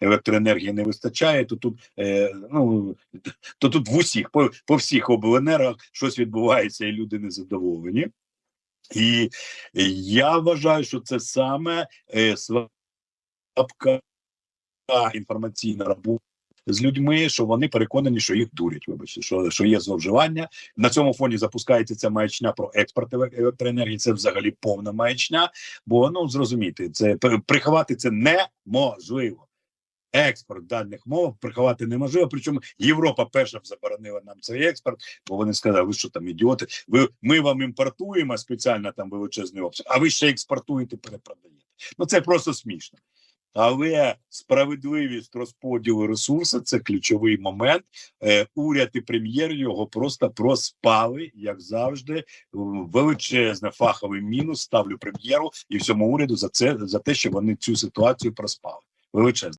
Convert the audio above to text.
електроенергії не вистачає, то тут е, ну то тут в усіх по, по всіх обленерах щось відбувається, і люди незадоволені. І я вважаю, що це саме е, слабка інформаційна робота з людьми, що вони переконані, що їх дурять. Вибачте, що, що є зловживання. На цьому фоні запускається ця маячня про експорт еле- електроенергії. Це взагалі повна маячня. Бо ну зрозумійте, це приховати це неможливо. Експорт даних мов приховати неможливо. Причому Європа перша б заборонила нам цей експорт, бо вони сказали, ви що там ідіоти? Ви ми вам імпортуємо спеціально там величезний обсяг, а ви ще експортуєте, перепродаєте. Ну це просто смішно. Але справедливість розподілу ресурсу це ключовий момент. Е, уряд і прем'єр його просто проспали, як завжди. Величезний фаховий мінус ставлю прем'єру і всьому уряду за це за те, що вони цю ситуацію проспали. Величезний.